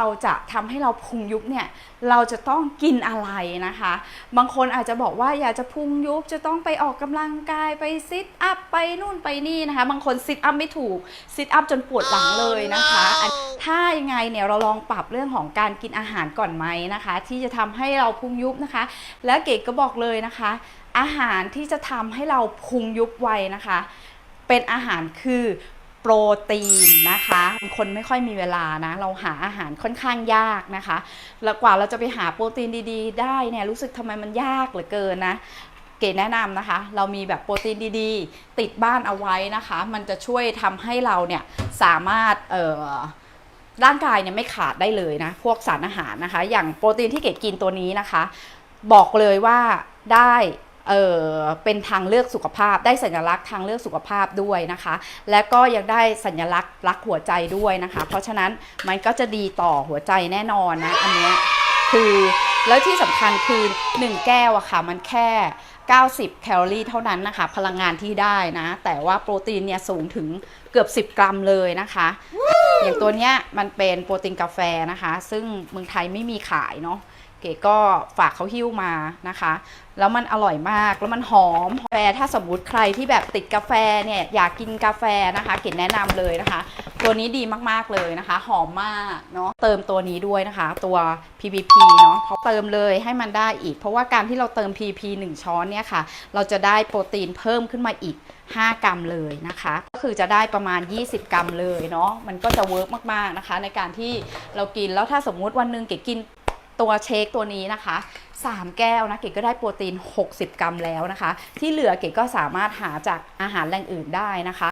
เราจะทำให้เราพุงยุบเนี่ยเราจะต้องกินอะไรนะคะ บางคนอาจจะบอกว่าอยากจะพุงยุบจะต้องไปออกกำลังกายไปซิทอัพไปนู่นไปนี่นะคะ บางคนซิทอัพไม่ถูกซิทอัพจนปวดหลังเลยนะคะอันถ้ายังไงเนี่ยเราลองปรับเรื่องของการกินอาหารก่อนไหมนะคะ ที่จะทำให้เราพุงยุบนะคะ และเก๋ก็บอกเลยนะคะ อาหารที่จะทำให้เราพุงยุบไวนะคะ เป็นอาหารคือ โปรตีนนะคะคนไม่ค่อยมีเวลานะเราหาอาหารค่อนข้างยากนะคะ แล้วกว่าเราจะไปหาโปรตีนดีๆ ได้เนี่ยรู้สึกทำไมมันยากเหลือเกินนะเก๋แนะนำนะคะ เรามีแบบโปรตีนดีๆ ติดบ้านเอาไว้นะคะ มันจะช่วยทำให้เราเนี่ยสามารถเอ่อร่างกายเนี่ยไม่ขาดได้เลยนะ พวกสารอาหารนะคะ อย่างโปรตีนที่เกดกินตัวนี้นะคะ บอกเลยว่าได้ เออเป็นทางเลือกสุขภาพ ได้สัญลักษณ์ทางเลือกสุขภาพด้วยนะคะ และก็ยังได้สัญลักษณ์รักหัวใจด้วยนะคะ เพราะฉะนั้นมันก็จะดีต่อหัวใจแน่นอนนะอันเนี้ยคือแล้วที่สำคัญคือ 1 แก้วอะค่ะ มันแค่ 90 แคลอรี่เท่านั้นนะคะ พลังงานที่ได้นะ แต่ว่าโปรตีนเนี่ยสูงถึงเกือบ 10 กรัมเลยนะคะ อย่างตัวเนี้ยมันเป็นโปรตีนกาแฟนะคะ ซึ่งเมืองไทยไม่มีขายเนาะ เก๋ก็ฝากเขาหิ้วมานะคะ แล้วมันอร่อยมาก แล้วมันหอมกาแฟถ้าสมมุติใครที่แบบติดกาแฟเนี่ยอยากกินกาแฟนะคะ เก๋แนะนำเลยนะคะ ตัวนี้ดีมากๆเลยนะคะ หอมมากเนาะ เติมตัวนี้ด้วยนะคะ ตัว PPP เนาะเพราะเติมเลยให้มันได้อีก เพราะว่าการที่เราเติม PP 1 ช้อนเนี่ยค่ะ เราจะได้โปรตีนเพิ่มขึ้นมาอีก 5 กรัมเลยนะคะ ก็คือจะได้ประมาณ 20 กรัมเลยเนาะ มันก็จะเวิร์กมากๆนะคะ ในการที่เรากิน แล้วถ้าสมมุติวันหนึ่งเก๋กิน ตัวเชคตัวนี้นะคะ 3 แก้วนะเก๋ก็ได้โปรตีน 60 กรัมแล้วนะคะ ที่เหลือเก๋ก็สามารถหาจากอาหารแหล่งอื่นได้นะคะ